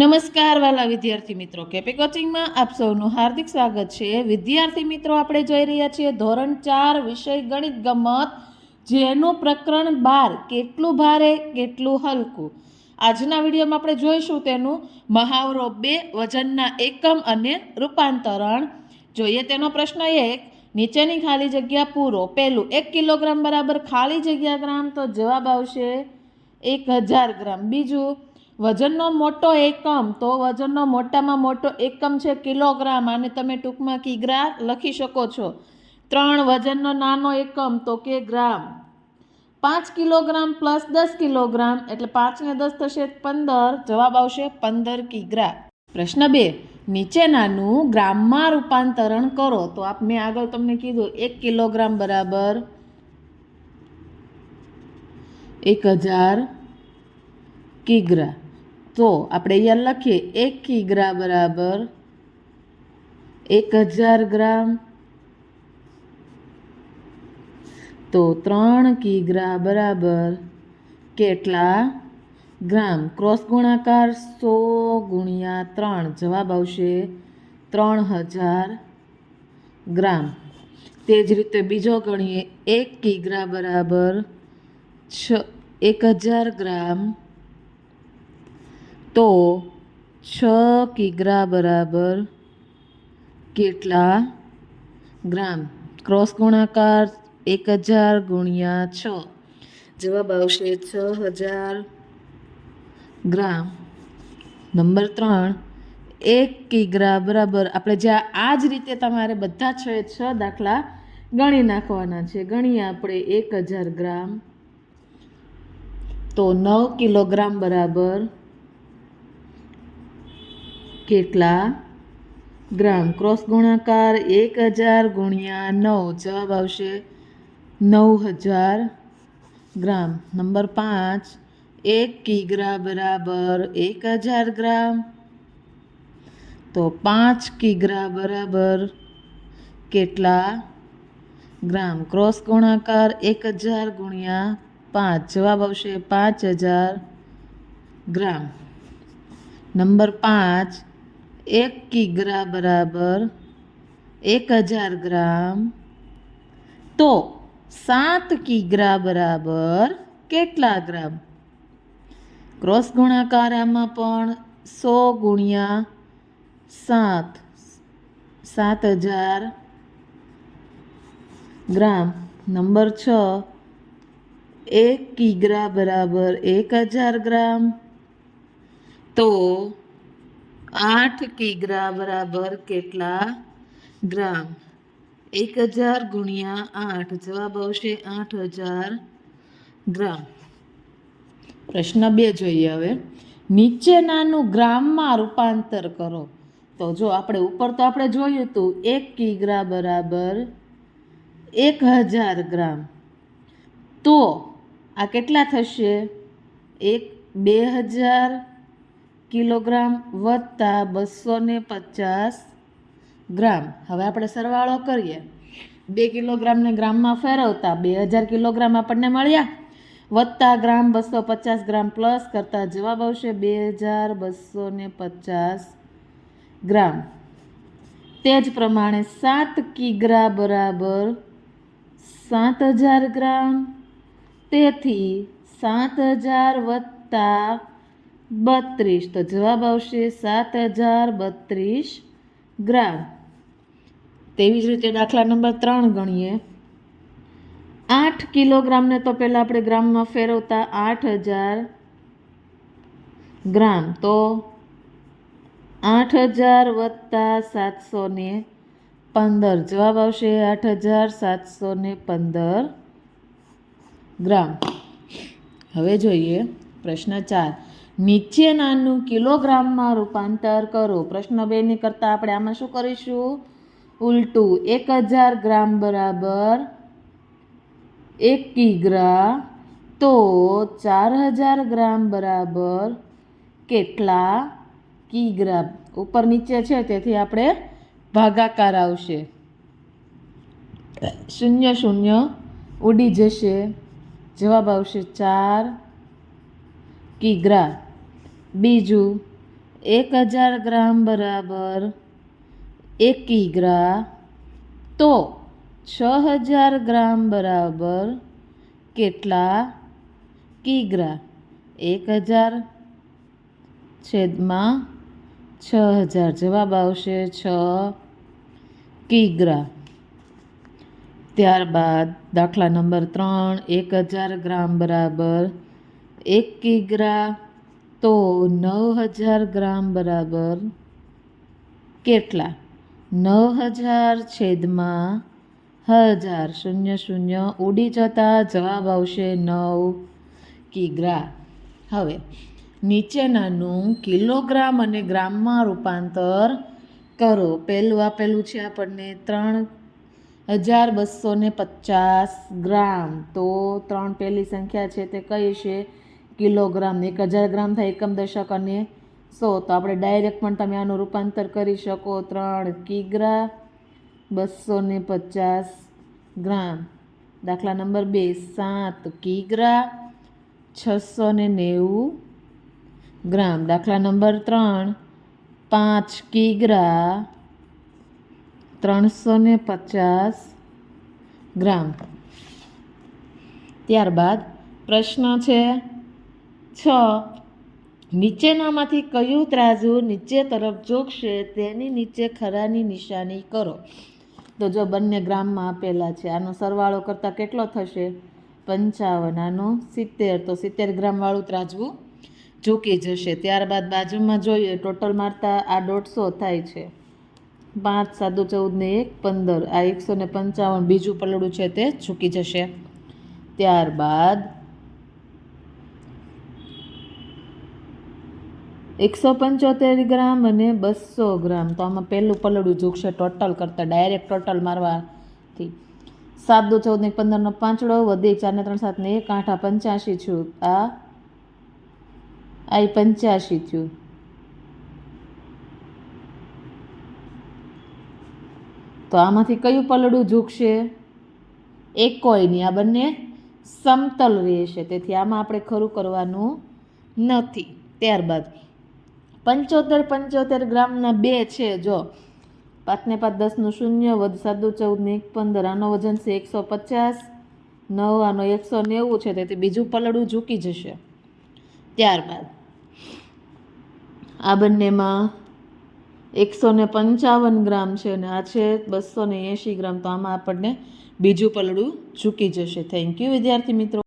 નમસ્કાર વાલા વિદ્યાર્થી મિત્રો. કેપે કોચિંગમાં આપ સૌનું હાર્દિક સ્વાગત છે. વિદ્યાર્થી મિત્રો, આપણે જોઈ રહ્યા છીએ ધોરણ ચાર વિષય ગણિત ગમત. જેનું પ્રકરણ બાર, કેટલું ભારે, કેટલું હલકું. આજના વિડીયોમાં આપણે જોઈશું તેનું મહાવરો બે, વજનના એકમ અને રૂપાંતરણ. જોઈએ તેનો પ્રશ્ન એક, નીચેની ખાલી જગ્યા પૂરો. પહેલું, એક કિલોગ્રામ બરાબર ખાલી જગ્યા ગ્રામ તો જવાબ આવશે એક હજાર ગ્રામ. બીજું વજનનો મોટો એકમ, તો વજનનો મોટામાં મોટો એકમ છે કિલોગ્રામ. અને તમે ટૂંકમાં કિગ્રા લખી શકો છો. ત્રણ વજનનો નાનો એકમ, તો કે ગ્રામ. પાંચ કિલોગ્રામ પ્લસ દસ કિલોગ્રામ, એટલે પાંચને દસ થશે પંદર. જવાબ આવશે પંદર કિગ્રા પ્રશ્ન બે, નીચેનાનું ગ્રામમાં રૂપાંતરણ કરો. તો આપ મેં આગળ તમને કીધું, એક કિલોગ્રામ બરાબર એક હજાર કિગ્રા તો આપણે અહીંયા લખીએ એક કિગ્રા બરાબર એક હજાર ગ્રામ. તો ત્રણ કિગ્રા બરાબર કેટલા ગ્રામ? ક્રોસ ગુણાકાર સો ગુણ્યા ત્રણ જવાબ આવશે ત્રણ હજાર ગ્રામ. તે જ રીતે બીજો ગણીએ એક કિગ્રા બરાબર છ એક હજાર ગ્રામ તો છ કિગ્રા બરાબર કેટલા ગ્રામ? ક્રોસ ગુણાકાર એક હજાર ગુણ્યા છ. જવાબ આવશે છ હજાર ગ્રામ. નંબર ત્રણ, એક કિગ્રા બરાબર. આપણે જ્યાં આ જ રીતે તમારે બધા છ છ દાખલા ગણી નાખવાના છે. ગણીએ આપણે એક હજાર ગ્રામ. તો નવ કિલોગ્રામ બરાબર કેટલા? ગ્રામ ક્રોસ ગુણાકાર એક હજાર ગુણ્યા નવ. જવાબ આવશે નવ હજાર. ગ્રામ નંબર પાંચ. એક કિગ્રા બરાબર એક હજાર ગ્રામ. તો પાંચ કિગ્રા બરાબર કેટલા? ગ્રામ ક્રોસ ગુણાકાર એક હજાર ગુણ્યા પાંચ. જવાબ આવશે પાંચ હજાર. ગ્રામ નંબર પાંચ. એક કિગ્રા બરાબર એક હજાર ગ્રામ તો સાત કિગ્રા બરાબર કેટલા ગ્રામ ક્રોસ ગુણાકાર આમાં પણ સો ગુણ્યા સાત સાત હજાર ગ્રામ નંબર છ એક કિગ્રા બરાબર એક હજાર ગ્રામ તો આઠ કિગ્રા બરાબર કેટલા ગ્રામ? એક હજાર ગુણ્યા આઠ, જવાબ આવશે આઠ હજાર ગ્રામ. પ્રશ્ન બે જોઈએ હવે. નીચેનાનું ગ્રામમાં રૂપાંતર કરો. તો જો આપણે ઉપર તો આપણે જોયું હતું એક કિગ્રા બરાબર એક હજાર ગ્રામ. તો આ કેટલા થશે? એક, બે હજાર કિલોગ્રામ વત્તા બસો ને પચાસ ગ્રામ. હવે આપણે સરવાળો કરીએ. બે કિલોગ્રામને ગ્રામમાં ફેરવતા બે હજાર કિલોગ્રામ આપણને મળ્યા. વત્તા ગ્રામ બસો પચાસ ગ્રામ પ્લસ કરતાં જવાબ આવશે બે હજાર બસો ને પચાસ ગ્રામ. તે જ પ્રમાણે સાત કિગ્રા બરાબર સાત હજાર ગ્રામ. તેથી સાત હજાર વત્તા બત્રીસ. તો જવાબ આવશે સાત હજાર બત્રીસ ગ્રામ. તેવી જ રીતે દાખલા નંબર ત્રણ ગણીએ. આઠ કિલોગ્રામને તો પહેલાં આપણે ગ્રામમાં ફેરવતા આઠ હજાર ગ્રામ. તો આઠ હજાર વત્તા સાતસો ને પંદર. જવાબ આવશે આઠ હજાર સાતસો ને પંદર ગ્રામ. હવે જોઈએ પ્રશ્ન ચાર. નીચેનાનું કિલોગ્રામમાં રૂપાંતર કરો. પ્રશ્ન બેની કરતાં આપણે આમાં શું કરીશું? ઉલટું, એક હજાર ગ્રામ બરાબર એક કિગ્રા તો ચાર હજાર ગ્રામ બરાબર કેટલા કિગ્રા ઉપર નીચે છે, તેથી આપણે ભાગાકાર આવશે. શૂન્ય શૂન્ય ઉડી જશે. જવાબ આવશે ચાર કિગ્રા બીજું, એક હજાર ગ્રામ બરાબર એક કિગ્રા તો, છ હજાર ગ્રામ બરાબર કેટલા કિગ્રા એક હજાર છેદમાં છ હજાર. જવાબ આવશે છ કિગ્રા ત્યારબાદ દાખલા નંબર ત્રણ, એક હજાર ગ્રામ બરાબર એક કિગ્રા તો નવ હજાર ગ્રામ બરાબર કેટલા? નવ હજાર છેદમાં હજાર શૂન્ય શૂન્ય ઉડી જતા જવાબ આવશે નવ કિગ્રા. હવે નીચેનાનું કિલોગ્રામ અને ગ્રામમાં રૂપાંતર કરો. પહેલું આપેલું છે આપણને ત્રણ હજાર બસો પચાસ ગ્રામ. તો ત્રણ પહેલી સંખ્યા છે તે કઈ છે? કિલોગ્રામ એક હજાર ગ્રામ થાય એકમ દશક અને સો. તો આપણે ડાયરેક્ટ પણ તમે આનું રૂપાંતર કરી શકો. ત્રણ કિગ્રા, બસો ને પચાસ ગ્રામ. દાખલા નંબર બે, સાત કિગ્રા, છસો ને નેવું ગ્રામ. દાખલા નંબર ત્રણ, પાંચ કિગ્રા, ત્રણસો ને પચાસ ગ્રામ. ત્યારબાદ પ્રશ્ન છે છ. નીચેનામાંથી કયું ત્રાજુ નીચે તરફ જોગશે તેની નીચે ખરાની નિશાની કરો. તો જો બંને ગ્રામમાં આપેલા છે, આનો સરવાળો કરતાં કેટલો થશે? પંચાવન. આનો સિત્તેર. તો સિત્તેર ગ્રામવાળું ત્રાજવું ઝૂકી જશે. ત્યારબાદ બાજુમાં જોઈએ, ટોટલ મારતા આ દોઢસો થાય છે. પાંચ, સાદુ ચૌદ ને એક, પંદર. આ એકસો ને પંચાવન બીજું પલડું છે તે ઝૂકી જશે. ત્યારબાદ એકસો પંચોતેર ગ્રામ અને બસો ગ્રામ. તો આમાં પહેલું પલડું ઝૂકશે ટોટલ કરતાં ડાયરેક્ટ ટોટલ મારવાથી. સાત દો ચૌદ ને પંદરનો પાંચડો, વધી ચારને ત્રણ સાતને એક, આઠ પંચ્યાસી છું આ આ પંચ્યાસી થયું. તો આમાંથી કયું પલડું ઝૂકશે કોઈ નહીં આ બંને સમતલ રહેશે. તેથી આમાં આપણે ખરું કરવાનું નથી. ત્યારબાદ પંચોતેર પંચોતેર ગ્રામના બે છે જો. પાંચને પાંચ દસનું શૂન્ય વધ સાદું ચૌદ ને એક પંદર, આનો વજન છે એકસો પચાસ, નવ, આનો એકસો નેવું છે, તેથી બીજું પલડું ઝૂકી જશે. ત્યારબાદ આ બંનેમાં એકસો ને પંચાવન ગ્રામ છે અને આ છે બસો ને એંશી ગ્રામ, તો આમાં આપણને બીજું પલડું ઝૂકી જશે. થેન્ક યુ વિદ્યાર્થી મિત્રો.